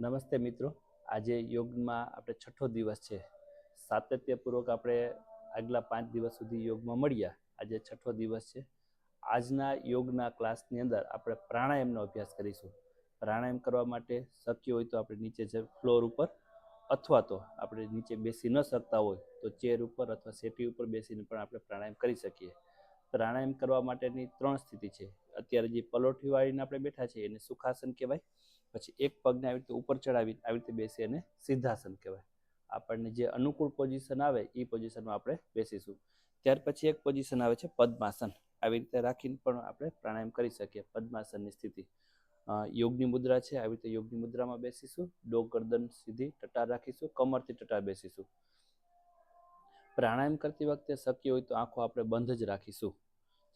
નમસ્તે મિત્રો. આજે યોગમાં આપણે છઠ્ઠો દિવસ છે. સાતત્યપૂર્વક આપણે આગલા પાંચ દિવસ સુધી યોગમાં મળ્યા. આજે છઠ્ઠો દિવસ છે. આજના યોગના ક્લાસની અંદર આપણે પ્રાણાયામનો અભ્યાસ કરીશું. પ્રાણાયામ કરવા માટે શક્ય હોય તો આપણે નીચે જે ફ્લોર ઉપર અથવા તો આપણે નીચે બેસી ન શકતા હોય તો ચેર ઉપર અથવા સેટી ઉપર બેસીને પણ આપણે પ્રાણાયામ કરી શકીએ. પ્રાણાયામ કરવા માટેની ત્રણ સ્થિતિ છે. અત્યારે જે પલોઠી વાળીને આપણે બેઠા છીએ એને સુખાસન કહેવાય, પછી એક પગને આવી રીતે ઉપર ચડાવી આવી રીતે બેસી અને સિદ્ધાસન કહેવાય. આપણને જે અનુકૂળ પોઝિશન આવે એ પોઝિશનમાં આપણે બેસીશું. ત્યાર પછી એક પોઝિશન આવે છે પદ્માસન. આવી રીતે રાખીને પણ આપણે પ્રાણાયામ કરી શકીએ, પદ્માસનની સ્થિતિ. યોગની મુદ્રા છે, આવી રીતે યોગની મુદ્રામાં બેસીશું. ડો ગરદન સીધી ટટાર રાખીશું, કમરથી ટટાર બેસીશું. પ્રાણાયામ કરતી વખતે શક્ય હોય તો આંખો આપણે બંધ જ રાખીશું.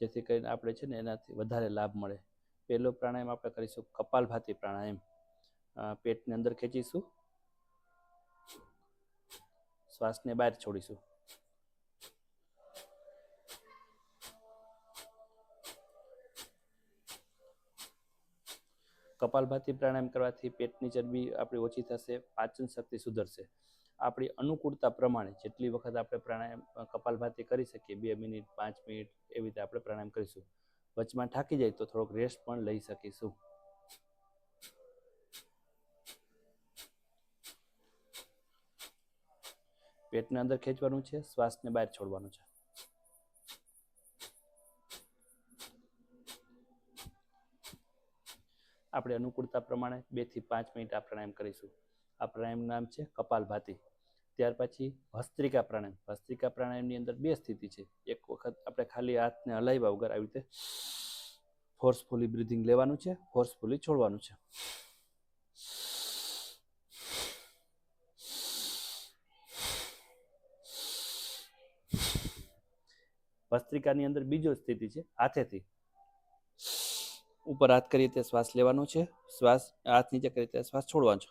જેથી કરીને આપણે છે ને એનાથી વધારે લાભ મળે. પહેલો પ્રાણાયામ આપણે કરીશું કપાલભાતી પ્રાણાયામ. પેટની અંદર ખેંચીશું. શ્વાસને બહાર છોડીશું. કપાલભાતી પ્રાણાયામ કરવાથી પેટની ચરબી આપણી ઓછી થશે, પાચન શક્તિ સુધરશે. આપણી અનુકૂળતા પ્રમાણે જેટલી વખત આપણે પ્રાણાયામ કપાલભાતી કરી શકીએ, બે મિનિટ, પાંચ મિનિટ એવી રીતે આપણે પ્રાણાયામ કરીશું. વચમાં થાકી જાય તો થોડોક રેસ્ટ પણ લઈ શકીશું. પેટને અંદર ખેંચવાનું છે, શ્વાસને બહાર છોડવાનું છે. આપણે અનુકૂળતા પ્રમાણે બેથી પાંચ મિનિટ આ પ્રાણાયામ કરીશું. આ પ્રાણાયામનું નામ છે કપાલભાતી. ત્યાર પછી ભસ્ત્રિકા પ્રાણાયામ. ભસ્ત્રિકા પ્રાણાયામની અંદર બે સ્થિતિ છે. એક વખત આપણે ખાલી હાથને હલાવ્યા વગર આવી રીતે ફોર્સફુલી બ્રિધિંગ લેવાનું છે ફોર્સફુલી છોડવાનું છે. ભસ્ત્રિકાની અંદર બીજો સ્થિતિ છે, હાથેથી. ઉપર હાથ કરીએ તે શ્વાસ લેવાનો છે. શ્વાસ હાથ નીચે કરીએ તે શ્વાસ છોડવાનો છે.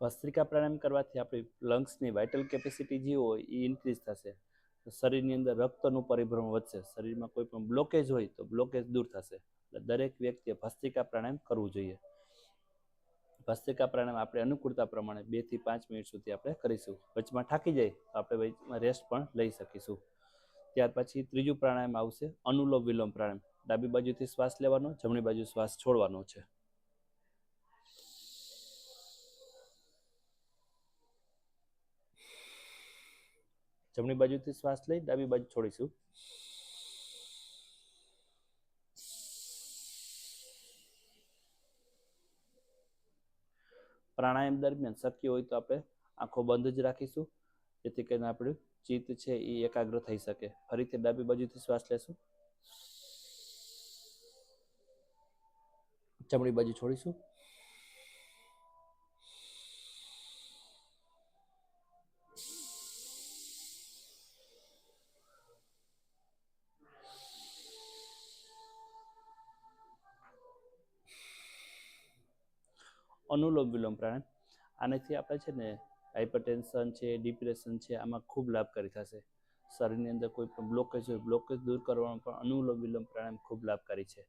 ભસ્ત્રિકા પ્રાણાયામ કરવાથી આપણી લંગ્સની વાઇટલ કેપેસિટી જે હોય એ ઇન્ક્રીઝ થશે. શરીરની અંદર રક્તનું પરિભ્રમણ વધશે. શરીરમાં કોઈ પણ બ્લોકેજ હોય તો બ્લોકેજ દૂર થશે. એટલે દરેક વ્યક્તિએ ભસ્ત્રિકા પ્રાણાયામ કરવું જોઈએ. ભસ્ત્રિકા પ્રાણાયામ આપણે અનુકૂળતા પ્રમાણે બેથી પાંચ મિનિટ સુધી આપણે કરીશું. વચમાં થાકી જાય તો આપણે વચમાં રેસ્ટ પણ લઈ શકીશું. ત્યાર પછી ત્રીજું પ્રાણાયામ આવશે અનુલોમ વિલોમ પ્રાણાયામ. ડાબી બાજુથી શ્વાસ લેવાનો, જમણી બાજુ શ્વાસ છોડવાનો છે. જમણી બાજુથી શ્વાસ લઈ ડાબી બાજુ છોડીશું. પ્રાણાયામ દરમિયાન શક્ય હોય તો આપણે આંખો બંધ જ રાખીશું, જેથી કરીને આપણું ચિત્ત છે એ એકાગ્ર થઈ શકે. ફરીથી ડાબી બાજુથી શ્વાસ લેશું. જમણી બાજુ છોડીશું. અનુલોમ વિલોમ પ્રાણાયામ આનાથી આપણે છે ને હાઇપરટેન્શન છે ડિપ્રેશન છે, આમાં ખૂબ લાભકારી થશે. શરીરની અંદર કોઈ પણ બ્લોકેજ હોય બ્લોકેજ દૂર કરવામાં પણ અનુલોમ વિલોમ પ્રાણાયામ ખૂબ લાભકારી છે.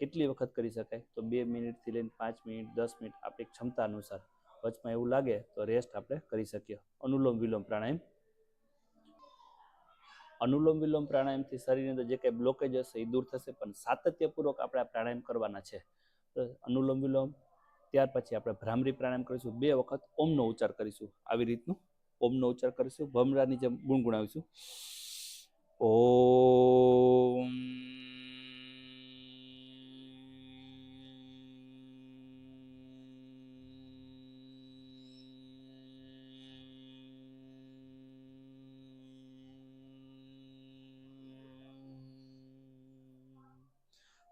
કેટલી વખત કરી શકાય? તો બે મિનિટથી લઈને પાંચ મિનિટ, દસ મિનિટ આપણી ક્ષમતા અનુસાર. વચમાં એવું લાગે તો રેસ્ટ આપણે કરી શકીએ. અનુલોમ વિલોમ પ્રાણાયામ અનુલોમ વિલોમ પ્રાણાયામથી શરીરની અંદર જે કંઈ બ્લોકેજ હશે એ દૂર થશે, પણ સાતત્યપૂર્વક આપણે પ્રાણાયામ કરવાના છે. અનુલોમ વિલોમ ત્યાર પછી આપણે ભ્રામરી પ્રાણાયામ કરીશું. બે વખત ઓમનો ઉચ્ચાર કરીશું. આવી રીતનું ઓમનો ઉચ્ચાર કરીશું. ભમરાની જેમ ગુણગુણાવીશું. ઓમ.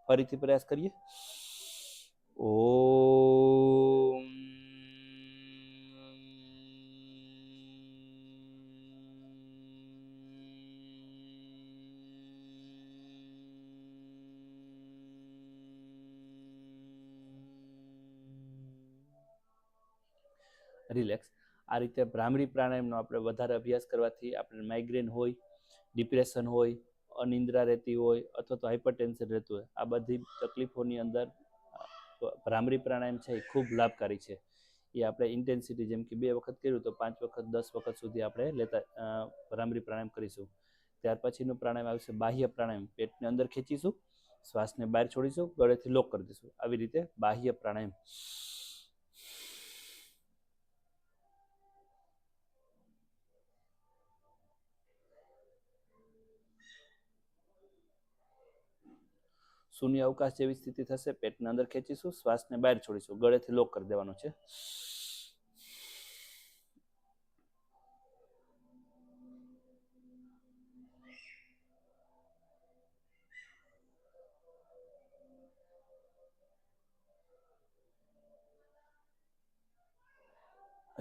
ફરીથી પ્રયાસ કરીએ. ઓમ. રિલેક્સ આ રીતે ભ્રામરી પ્રાણાયામનો આપણે વધારે અભ્યાસ કરવાથી આપણે માઇગ્રેન હોય ડિપ્રેશન હોય, અનિંદ્રા રહેતી હોય અથવા તો હાઇપરટેન્શન રહેતું હોય. આ બધી તકલીફોની અંદર ભ્રામરી પ્રાણાયામ છે એ ખૂબ લાભકારી છે. એ આપણે ઇન્ટેન્સિટી જેમ કે બે વખત કર્યું તો પાંચ વખત, દસ વખત સુધી આપણે લેતા ભ્રામરી પ્રાણાયામ કરીશું. ત્યાર પછીનું પ્રાણાયામ આવશે બાહ્ય પ્રાણાયામ. પેટને અંદર ખેંચીશું, શ્વાસને બહાર છોડીશું, ગળેથી લોક કરી દઈશું. આવી રીતે બાહ્ય પ્રાણાયામ. શૂન્ય અવકાશ જેવી સ્થિતિ થશે, પેટને અંદર ખેંચીશું, શ્વાસને બહાર છોડીશું. ગળેથી લોક કરી દેવાનો છે.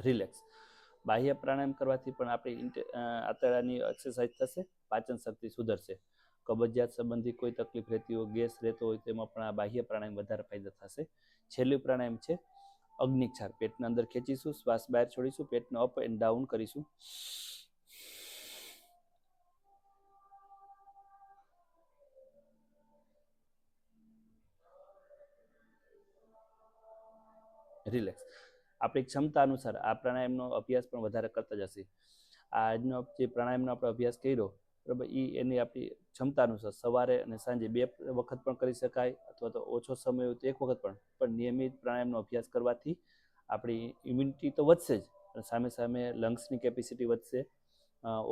રિલેક્સ. બાહ્ય પ્રાણાયામ કરવાથી પણ આપણી આંતરડાની એક્સરસાઇઝ થશે, પાચન શક્તિ સુધરશે. કબજિયાત સંબંધી કોઈ તકલીફ રહેતી હોય, ગેસ રહેતો હોય, તેમાં પણ આ બાહ્ય પ્રાણાયામ વધારે ફાયદા થશે. છેલ્લું પ્રાણાયામ છે અગ્નિક્ષાર. પેટના અંદર ખેંચીશું, શ્વાસ બહાર છોડીશું, પેટને અપ એન્ડ ડાઉન કરીશું. રિલેક્સ આપણી ક્ષમતા અનુસાર આ પ્રાણાયામનો અભ્યાસ પણ વધારે કરતા જશે. આજનો જે પ્રાણાયામનો આપણે અભ્યાસ કર્યો બરાબર? એ એની આપણી ક્ષમતા અનુસાર સવારે અને સાંજે બે વખત પણ કરી શકાય અથવા તો ઓછો સમય હોય તો એક વખત પણ. પણ નિયમિત પ્રાણાયામનો અભ્યાસ કરવાથી આપણી ઇમ્યુનિટી તો વધશે જ પણ સામે સામે લંગ્સની કેપેસિટી વધશે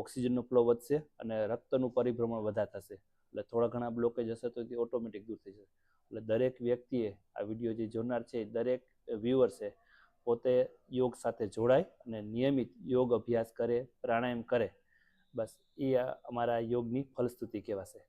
ઓક્સિજનનો ફ્લો વધશે અને રક્તનું પરિભ્રમણ વધારે થશે. એટલે થોડા ઘણા બ્લોકેજ હશે તો તે ઓટોમેટિક દૂર થઈ જશે. એટલે દરેક વ્યક્તિએ આ વીડિયો જે જોનાર છે દરેક વ્યુઅર્સે પોતે યોગ સાથે જોડાય અને નિયમિત યોગ અભ્યાસ કરે, પ્રાણાયામ કરે. બસ એ અમારા યોગની ફલસ્તુતિ કહેવાશે.